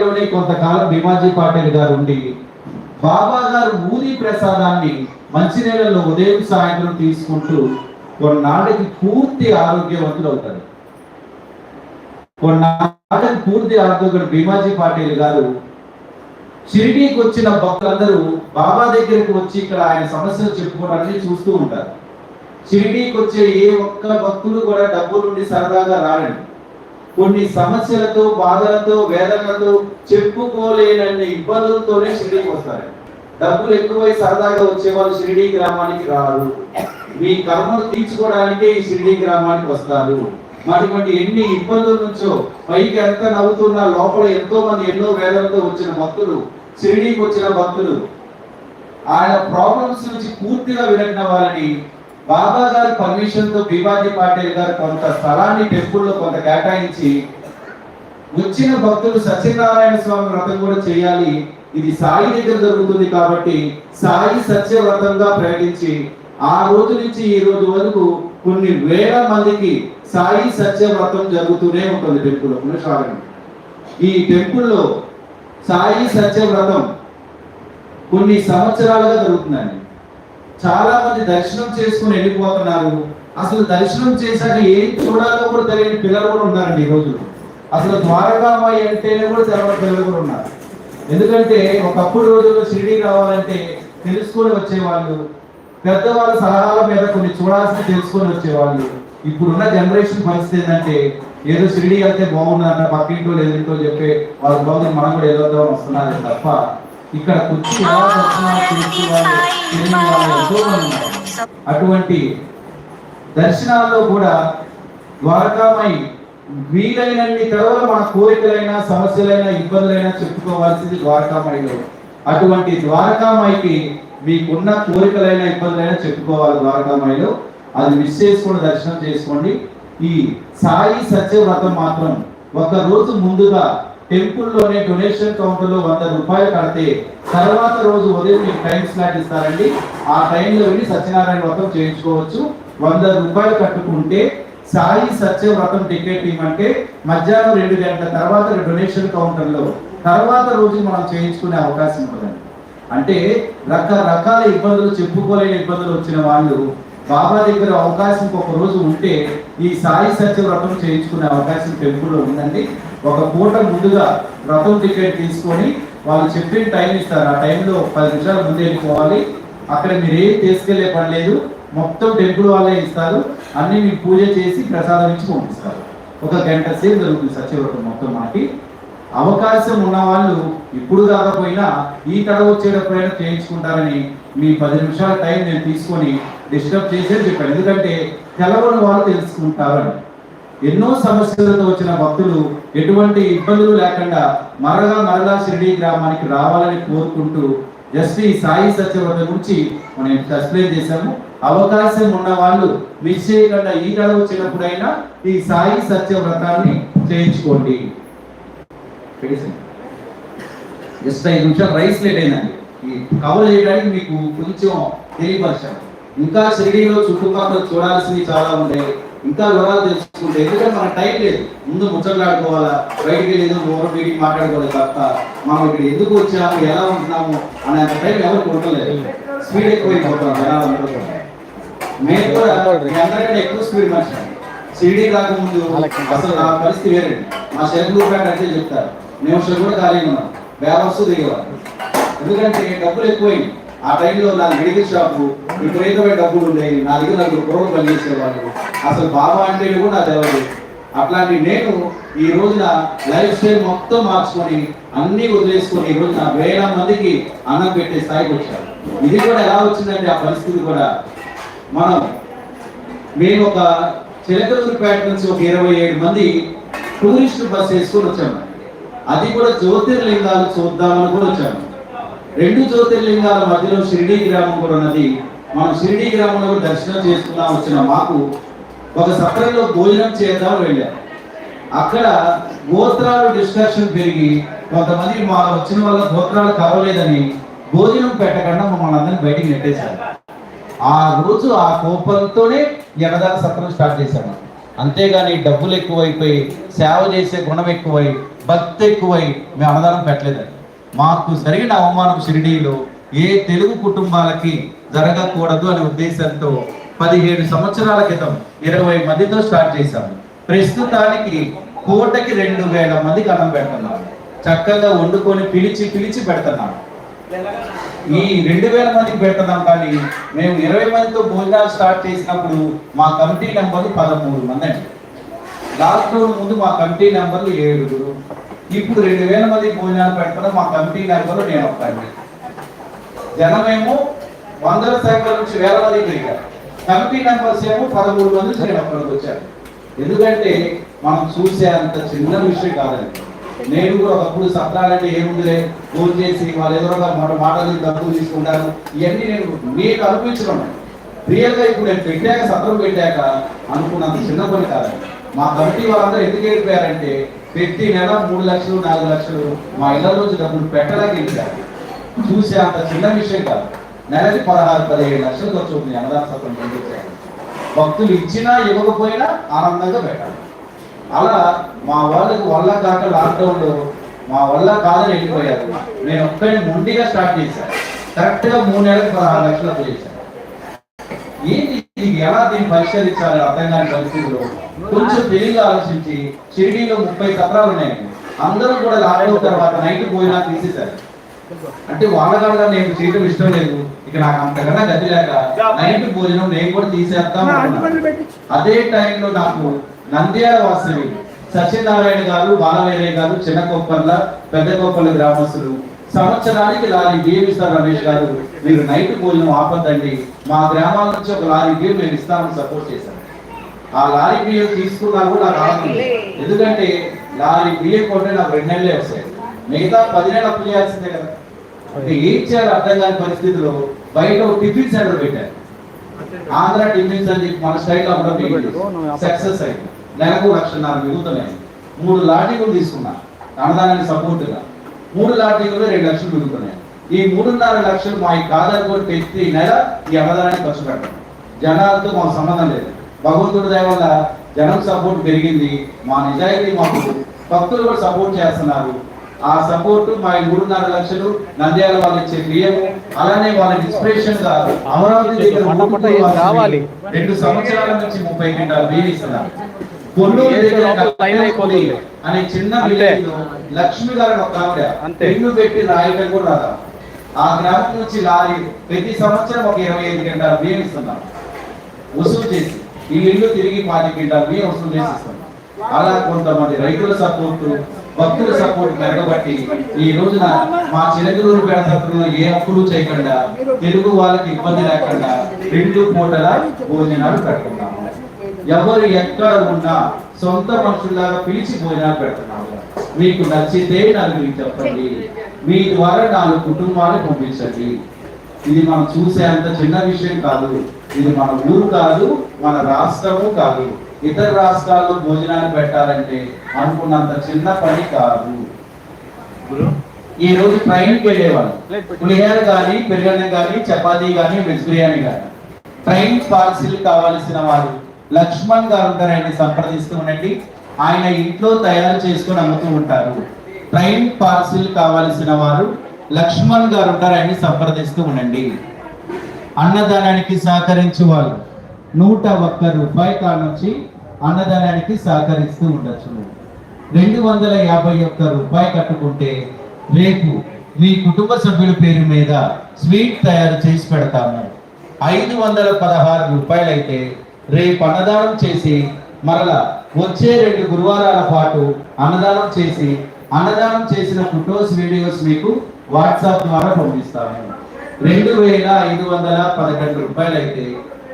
లోనే కొంతకాలం భీమాజీ పాటిల్ గారు ఉండి బాబా గారు ఊది ప్రసాదాన్ని మంచినీళ్ళలో ఉదయం సాయంత్రం తీసుకుంటూ కొన్నాళ్ళకి పూర్తి ఆరోగ్యవంతులు అవుతారు. కొన్నాళ్ళకి పూర్తి ఆరోగ్యం భీమాజీ పాటిల్ గారు. షిరిడీకి వచ్చిన భక్తులందరూ బాబా దగ్గరికి వచ్చి ఇక్కడ ఆయన సమస్యలు చెప్పుకోవడానికి చూస్తూ ఉంటారు. షిరిడీకి వచ్చే ఏ ఒక్క భక్తులు కూడా డబ్బు నుండి సరదాగా రారండి కొన్ని సమస్యలతో బాధలతో వేదనలతో చెప్పుకోలేనన్ని ఇబ్బందులతోనే షిరిడీకి వస్తారు. డబ్బులు ఎక్కువై సరదాగా వచ్చే వాళ్ళు షిరిడీ గ్రామానికి రారు. మీ కర్మలు తీర్చుకోవడానికే ఈ షిరిడీ గ్రామానికి వస్తారు. మరి ఎన్ని ఇబ్బందుల నుంచో పైకి ఎంత నవ్వుతున్నా లోపల ఎంతో మంది ఎన్నో వేదనతో వచ్చిన భక్తులు షిరిడీకి వచ్చిన భక్తులు ఆయన ప్రాబ్లమ్స్ నుంచి పూర్తిగా వినగిన వారిని బాబా గారి పర్మిషన్తో భీమాజీ పాటిల్ గారు కొంత స్థలాన్ని టెంపుల్లో కొంత కేటాయించి వచ్చిన భక్తులు సత్యనారాయణ స్వామి వ్రతం కూడా చేయాలి. ఇది సాయి దగ్గర జరుగుతుంది కాబట్టి సాయి సత్య వ్రతంగా ప్రకటించి ఆ రోజు నుంచి ఈ రోజు వరకు కొన్ని వేల మందికి సాయి సత్య వ్రతం జరుగుతూనే ఉంటుంది టెంపుల్లో. పునఃసాగరం ఈ టెంపుల్లో సాయి సత్య వ్రతం కొన్ని సంవత్సరాలుగా జరుగుతుందండి. చాలా మంది దర్శనం చేసుకుని వెళ్ళిపోతున్నారు. అసలు దర్శనం చేశాక ఏం చూడాలో కూడా తెలియని పిల్లలు కూడా ఉన్నారండి ఈ రోజు. అసలు ద్వారకామాయి అంటేనే కూడా తెలవని పిల్లలు కూడా ఉన్నారు. ఎందుకంటే ఒకప్పుడు రోజుల్లో షిరిడి రావాలంటే తెలుసుకొని వచ్చేవాళ్ళు పెద్దవాళ్ళ సలహాల మీద కొన్ని చూడాల్సిన తెలుసుకొని వచ్చేవాళ్ళు. ఇప్పుడున్న జనరేషన్ పరిస్థితి ఏంటంటే ఏదో షిరిడి వెళ్తే బాగుందన్న పక్కింటో లేదంటో చెప్పే వాళ్ళ బాగుంది మనం కూడా ఏదో వస్తున్నారని తప్ప ఇక్కడ కుర్చీ ఎలా దర్శనాలు అటువంటి దర్శనాల్లో కూడా ద్వారకామై వీలైనన్ని తర్వాత మన కోరికలైనా సమస్యలైనా ఇబ్బందులైనా చెప్పుకోవాల్సింది ద్వారకామాయిలో అటువంటి ద్వారకామాయికి మీకున్న కోరికలైనా ఇబ్బందులైనా చెప్పుకోవాలి ద్వారకామాయిలో అది మిస్ చేసుకుని దర్శనం చేసుకోండి. ఈ సాయి సత్యవ్రతం మాత్రం ఒక రోజు ముందుగా టెంపుల్లోనే డొనేషన్ కౌంటర్లో వంద రూపాయలు కడితే తర్వాత రోజు ఉదయం మీకు టైం స్లాట్ ఇస్తారండి. ఆ టైంలో వెళ్ళి సత్యనారాయణ వ్రతం చేయించుకోవచ్చు. వంద రూపాయలు కట్టుకుంటే సాయి సత్య వ్రతం టికెట్ ఇవ్వమంటే మధ్యాహ్నం రెండు గంటల తర్వాత డొనేషన్ కౌంటర్లో తర్వాత రోజు మనం చేయించుకునే అవకాశం ఉంటుందండి అంటే రకరకాల ఇబ్బందులు చెప్పుకోలేని ఇబ్బందులు వచ్చిన వాళ్ళు బాబా దగ్గర అవకాశం ఒక రోజు ఉంటే ఈ సాయి సత్య వ్రతం చేయించుకునే అవకాశం టెంపుల్లో ఉందండి. ఒక పూట ముందుగా రథం టికెట్ తీసుకొని వాళ్ళు చెప్పిన టైం ఇస్తారు. ఆ టైంలో పది నిమిషాల ముందు వెళ్ళిపోవాలి. అక్కడ మీరు ఏం తీసుకెళ్ళే పని లేదు. మొత్తం టెంపుల్ వాళ్ళే ఇస్తారు. అన్ని మీకు పూజ చేసి ప్రసాదం ఇచ్చి పంపిస్తారు. ఒక గంట సేపు జరుగుతుంది సత్యవ్రతం మొత్తం మనకి అవకాశం ఉన్న వాళ్ళు ఇప్పుడు కాకపోయినా ఈ తడ వచ్చేటప్పుడైనా చేయించుకుంటారని మీ పది నిమిషాల టైం నేను తీసుకొని డిస్టర్బ్ చేసేది చెప్పాను. ఎందుకంటే తెలవని వాళ్ళు తెలుసుకుంటారని. ఎన్నో సమస్యలతో వచ్చిన భక్తులు ఎటువంటి ఇబ్బందులు లేకుండా మరలా మరలా షిరిడి గ్రామానికి రావాలని కోరుకుంటూ జస్ట్ ఈ సాయి సత్యవర్ధ గురించి మనం ఎక్స్ప్లెయిన్ చేశాము. అవకాశం ఉన్న వాళ్ళు మిస్ చేయకుండా ఈ కళ వచ్చినప్పుడైనా ఈ సాయి సత్యవ్రతాన్ని చేయించుకోండి. జస్ట్ ఐదు నిమిషాలు రైస్ లేట్ అయిందండి. ఈ కవర్ చేయడానికి మీకు కొంచెం తెలియపరిచాను ఇంకా షిరిడీలో చుట్టుపక్కల చూడాల్సినవి చాలా ఉంటాయి ఇంకా వివరాలు తెలుసుకుంటే ఎందుకంటే మనకు టైం లేదు. ముందు ముచ్చట్లాడుకోవాలా? బయటికి వెళ్ళి ఏదో ఓవర్ మీటింగ్ మాట్లాడుకోవాలి తప్ప మనం ఇక్కడ ఎందుకు వచ్చాము? ఎలా ఉంటున్నాము? అనే అంత టైం ఎవరికి ఉండలేదు స్పీడ్ ఎక్కువైపోతాం జనాలందరూ కూడా మేము కూడా అందరికంటే ఎక్కువ స్పీడ్ మనిషి. సిడీ రాకముందు అసలు నా పరిస్థితి వేరే. మా షెడ్యూల్ ప్యాట్ అంటే చెప్తారు. మేము షెడ్ కూడా ఖాళీగా ఉన్నాం. వ్యాపారస్తూ దిగేవారు. ఎందుకంటే డబ్బులు ఎక్కువైంది ఆ టైంలో నా మెడికల్ షాపు విపరీతమైన డబ్బులు ఉండేవి. నా దగ్గర నలుగురు కుర్రలు పనిచేసేవాళ్ళు. అసలు బాబా అంటే కూడా నాకు అట్లాంటి నేను ఈ రోజున లైఫ్ స్టైల్ మొత్తం మార్చుకొని అన్ని వదిలేసుకొని ఈ రోజున వేల మందికి అన్నం పెట్టే స్థాయికి వచ్చారు ఇది కూడా ఎలా వచ్చిందంటే ఆ పరిస్థితి కూడా మనం మేము ఒక చిలకలూరుపేట నుంచి ఒక ఇరవై ఏడు మంది టూరిస్ట్ బస్ వేసుకొని వచ్చాము అది కూడా జ్యోతిర్లింగాలు చూద్దామని కూడా వచ్చాము రెండు జ్యోతిర్లింగాల మధ్యలో షిరిడి గ్రామం కూడా ఉన్నది. మనం షిరిడి గ్రామంలో దర్శనం చేసుకుందాం వచ్చిన మాకు ఒక సత్రంలో భోజనం చేద్దాం వెళ్ళాం. అక్కడ గోత్రాలు డిస్కషన్ పెరిగి కొంతమంది మా వచ్చిన వాళ్ళ గోత్రాలు కావలేదని భోజనం పెట్టకుండా మమ్మల్ని అందరినీ బయటికి నెట్టేశారు. ఆ రోజు ఆ కోపంతోనే ఎనదాన సత్రం స్టార్ట్ చేశాము. అంతేగాని డబ్బులు ఎక్కువైపోయి సేవ చేసే గుణం ఎక్కువై భక్తి ఎక్కువై మేము అన్నదానం పెట్టలేదండి మాకు జరిగిన అవమానం షిరిడీలో ఏ తెలుగు కుటుంబాలకి జరగకూడదు అనే ఉద్దేశంతో పదిహేడు సంవత్సరాల క్రితం ఇరవై మందితో స్టార్ట్ చేశాము. ప్రస్తుతానికి పూటకి రెండు వేల మందికి అన్నం పెడుతున్నాము చక్కగా వండుకొని పిలిచి పిలిచి పెడుతున్నాము ఈ రెండు వేల మందికి పెడుతున్నాం కానీ మేము ఇరవై మందితో భోజనాలు స్టార్ట్ చేసినప్పుడు మా కమిటీ నెంబర్లు పదమూడు మంది అండి. లాక్డౌన్ ముందు మా కమిటీ నెంబర్లు ఏడుగురు. ఇప్పుడు రెండు వేల మంది భోజనాలు పెడుతున్నాం మా కమిటీ నెంబర్లు నేను ఒక్కడిని. జనమేమో వందల సంఖ్యల నుంచి వేల మంది పెరిగారు కమిటీ మెంబర్స్ ఏమో పదమూడు మంది నుంచి నేను వచ్చాను ఎందుకంటే మనం చూసే అంత చిన్న విషయం కాదండి. నేను కూడా ఒకప్పుడు సత్రాలంటే ఏముందిలే? ఫోన్ చేసి వాళ్ళు ఎదురుగా మాట మాటలు డబ్బులు తీసుకుంటారు. ఇవన్నీ నేను మీకు అనిపించడం రియల్గా ఇప్పుడు నేను పెట్టాక సత్రం పెట్టాక అనుకున్నంత చిన్న పని కాదండి మా కమిటీ వాళ్ళందరూ ఎందుకు వెళ్ళిపోయారంటే ప్రతి నెల మూడు లక్షలు నాలుగు లక్షలు మా ఇళ్ళ రోజు డబ్బులు పెట్టడానికి వెళ్ళారు. చూసే అంత చిన్న విషయం కాదు. నెలకి పదహారు పదిహేడు లక్షలు ఖర్చు అవుతుంది అన్నదాన సత్రం పండించారు భక్తులు ఇచ్చినా ఇవ్వకపోయినా ఆనందంగా పెట్టాలి. అలా మా వాళ్ళకి వల్ల కాక లాక్డౌన్లో మా వల్ల కాదని వెళ్ళిపోయారు. నేను ఒక్కడిని మొండిగా స్టార్ట్ చేశాను కరెక్ట్గా మూడు నెలలకు పదహారు లక్షలు చేశాను ఏంటి ఇది? ఎలా దీన్ని పరిష్కరించాలి అర్థం కాని పరిస్థితుల్లో కొంచెం తెలివిగా ఆలోచించి షిరిడీలో ముప్పై సత్రాలు ఉన్నాయండి. అందరూ కూడా లాక్డౌన్ తర్వాత నైట్ పోయినా తీసేశారు. అంటే వాళ్ళకన్నా నేను చేయడం ఇష్టం లేదు. ఇక నాకు అంతకన్నా గతి లేక నైట్ భోజనం నేను కూడా అనుకున్నాను. అదే టైంలో నాకు నంద్యాల వాసవి సత్యనారాయణ గారు బాలవీరయ్య గారు చిన్న కొప్పర్ల పెద్ద కొప్పర్ల గ్రామస్తులు సంవత్సరానికి లారీ బియ్యం ఇస్తారు రమేష్ గారు. మీరు నైట్ భోజనం ఆపద్దండి. మా గ్రామాల నుంచి ఒక లారీ బియ్యం మేము ఇస్తామని సపోర్ట్ చేశాను ఆ లారీ బియ్యం తీసుకున్నా కూడా నాకు. ఎందుకంటే లారీ బియ్యం కొంటే నాకు రెండు నెలలే వస్తాయి. మిగతా పది నెలలు అప్పు చేయాల్సిందే కదా. ఏం చేయాలి అర్థం కాని పరిస్థితిలో బయట ఒక టిఫిన్ సెంటర్ పెట్టారు. ఆంధ్ర టిఫిన్స్ అని చెప్పి మన స్టైల్ అప్పుడు సక్సెస్ అయింది. నెలకు లక్షన్నర మిగులుతున్నాయి మూడు లాఠీలు తీసుకున్నా అన్నదానానికి సపోర్ట్గా. మూడు లాఠీలు రెండు లక్షలు మిగులుతున్నాయి. ఈ మూడున్నర లక్షలు మా కాదనుకొని ప్రతి నెల ఈ అన్నదానానికి ఖర్చు పెట్టడం జనాలతో మాకు సంబంధం లేదు. భగవంతుడి దయ వల్ల జనం సపోర్ట్ పెరిగింది. మా నిజాయితీ మాకు భక్తులు కూడా సపోర్ట్ చేస్తున్నారు. ఆ సపోర్ట్ మా మూడున్నర లక్షలు నంద్యాల వాళ్ళు ఇచ్చే బియ్యము అలానే వాళ్ళ ఇన్స్పిరేషన్గా అమరావతి దగ్గర రావాలి. రెండు సంవత్సరాల నుంచి ముప్పై క్వింటాల బియ్యం ఇస్తున్నారు. అనే చిన్న అంతే. విలేజ్లో లక్ష్మి గారు ఒక ఆవిడ. ఇల్లు పెట్టి రాయటం కూడా రాదా ఆ గ్రామం నుంచి లారీ ప్రతి సంవత్సరం ఒక ఇరవై ఐదు గంటల బియ్యం ఇస్తున్నాం వసూలు చేసి ఈ ఇల్లు తిరిగి పాతి క్వింటాల బియ్యం వసూలు చేసి ఇస్తున్నాం అలా కొంతమంది రైతుల సపోర్ట్ భక్తుల సపోర్ట్ పెరగబట్టి ఈ రోజున మా చిలకలూరు పేడతత్వంలో ఏ అప్పులు చేయకుండా తెలుగు వాళ్ళకి ఇబ్బంది లేకుండా రెండు పూటల భోజనాలు పెడుతున్నాము. ఎవరు ఎక్కడ ఉన్నా సొంత మనుషుల్లాగా పిలిచి భోజనాలు పెడుతున్నాము. మీకు నచ్చితే నలుగురికి చెప్పండి. మీ ద్వారా నాలుగు కుటుంబాలు పంపించండి. ఇది మనం చూసే అంత చిన్న విషయం కాదు. ఇది మన ఊరు కాదు మన రాష్ట్రము కాదు. ఇతర రాష్ట్రాల్లో భోజనాలు పెట్టాలంటే అనుకున్నంత చిన్న పని కాదు. ఈ రోజు ట్రైన్కి వెళ్ళేవాళ్ళు. పులిహోర కానీ పెరుగన్నం కానీ చపాతీ కానీ వెజ్ బిర్యానీ కానీ. ట్రైన్ పార్సిల్ కావాల్సిన వారు లక్ష్మణ్ గారు ఉంటారు ఆయన సంప్రదిస్తూ ఉండండి ఆయన ఇంట్లో తయారు చేసుకొని అమ్ముతూ ఉంటారు. ట్రైన్ పార్సిల్ కావాల్సిన వారు లక్ష్మణ్ గారు ఉంటారు ఆయన సంప్రదిస్తూ ఉండండి. అన్నదానానికి సహకరించే వాళ్ళు నూట ఒక్క రూపాయి కాడ నుంచి అన్నదానానికి సహకరిస్తూ ఉండొచ్చు. రెండు వందల యాభై ఒక్క రూపాయి కట్టుకుంటే రేపు మీ కుటుంబ సభ్యుల పేరు మీద స్వీట్ తయారు చేసి పెడతాము. ఐదు వందల పదహారు రూపాయలైతే రేపు అన్నదానం చేసి మరలా వచ్చే రెండు గురువారాల పాటు అన్నదానం చేసి అన్నదానం చేసిన ఫొటోస్ వీడియోస్ మీకు వాట్సాప్ ద్వారా పంపిస్తాము. రెండు వేల ఐదు వందల పదకొండు రూపాయలైతే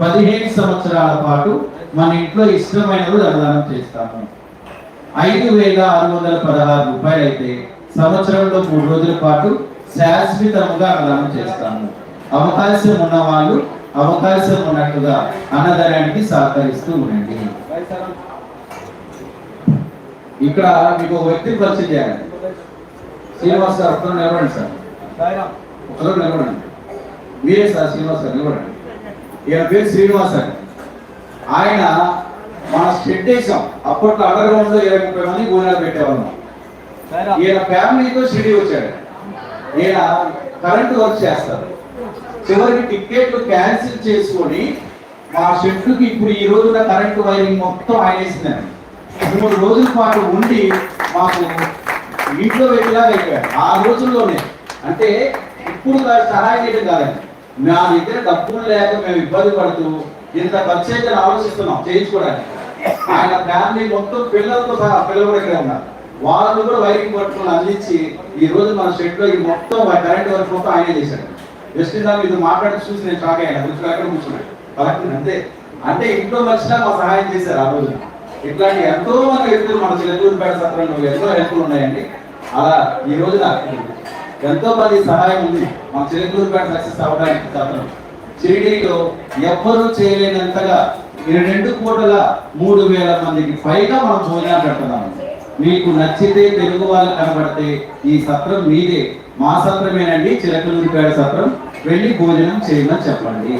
పదిహేను సంవత్సరాల పాటు మన ఇంట్లో ఇష్టమైనవి అన్నదానం చేస్తాము. ఐదు వేల ఆరు వందల పదహారు రూపాయలు అయితే సంవత్సరంలో మూడు రోజుల పాటు శాశ్వతంగా అన్నదానం చేస్తాము. అవకాశం ఉన్న వాళ్ళు అవకాశం ఉన్నట్టుగా అన్నదానానికి సహకరిస్తూ ఉండండి. ఇక్కడ మీకు ఒక వ్యక్తి పరిచయం చేయాలి. శ్రీనివాస్ గారు ఒకరు నిలబడండి సార్. ఒకరు నిలబడండి. మీరే సార్ శ్రీనివాస్ గారు నిలబడండి. ఈయన పేరు శ్రీనివాస్ అండి ఆయన మన స్టెడ్ వేసాం అప్పట్లో అండర్ గ్రౌండ్లో ఇరవై ముప్పై మంది గోనాలు పెట్టేవాళ్ళం. ఈయన ఫ్యామిలీతో షిరిడి వచ్చాడు. ఈయన కరెంట్ వర్క్ చేస్తారు చివరికి టికెట్లు క్యాన్సిల్ చేసుకొని మా షెడ్కి ఇప్పుడు ఈ రోజున కరెంటు వైరింగ్ మొత్తం ఆయన వేసిందండి మూడు రోజుల పాటు ఉండి మాకు ఇంట్లో వెళ్ళిలా అయిపోయాడు ఆ రోజుల్లోనే. అంటే ఇప్పుడు సహాయం చేయడం కాదండి. నా దగ్గర డబ్బులు లేక మేము ఇబ్బంది పడుతూ ఇంత ఖర్చు అయితే ఆలోచిస్తున్నాం చేయించుకోవడానికి. ఆయన ఫ్యామిలీ మొత్తం పిల్లలతో సహా పిల్లలు కూడా ఇక్కడ ఉన్నారు. వాళ్ళు కూడా వైరింగ్ పట్టుకుని అందించి ఈ రోజు మన షెడ్లో ఈ మొత్తం కరెంట్ వర్క్ మొత్తం ఆయనే చేశాడు. జస్ట్ ఇందా ఇది మాట్లాడి చూసి నేను షాక్ అయ్యాను. కూర్చుని అక్కడ కూర్చున్నాడు. కరెక్ట్ అంతే. అంటే ఇంట్లో వచ్చినా మా సహాయం చేశారు ఆ రోజు. ఇట్లాంటి ఎంతో మంది వ్యక్తులు మన చిలకూరుపేట సత్రంలో ఎంతో హెల్ప్లు ఉన్నాయండి. అలా ఈ రోజున ఎంతో మంది సహాయం ఉంది. మన చిలకూరుపేట సక్సెస్ అవ్వడానికి సత్రం. షిరిడీలో ఎవ్వరూ చేయలేనంతగా ఈ రెండు కోట్ల మూడు వేల మందికి పైగా మనం భోజనాలు పెడుతున్నాము. మీకు నచ్చితే తెలుగు వాళ్ళు కనబడితే ఈ సత్రం మీదే. మా సత్రమేనండి చిలకలూరిపేట సత్రం. వెళ్ళి భోజనం చేయమని చెప్పండి.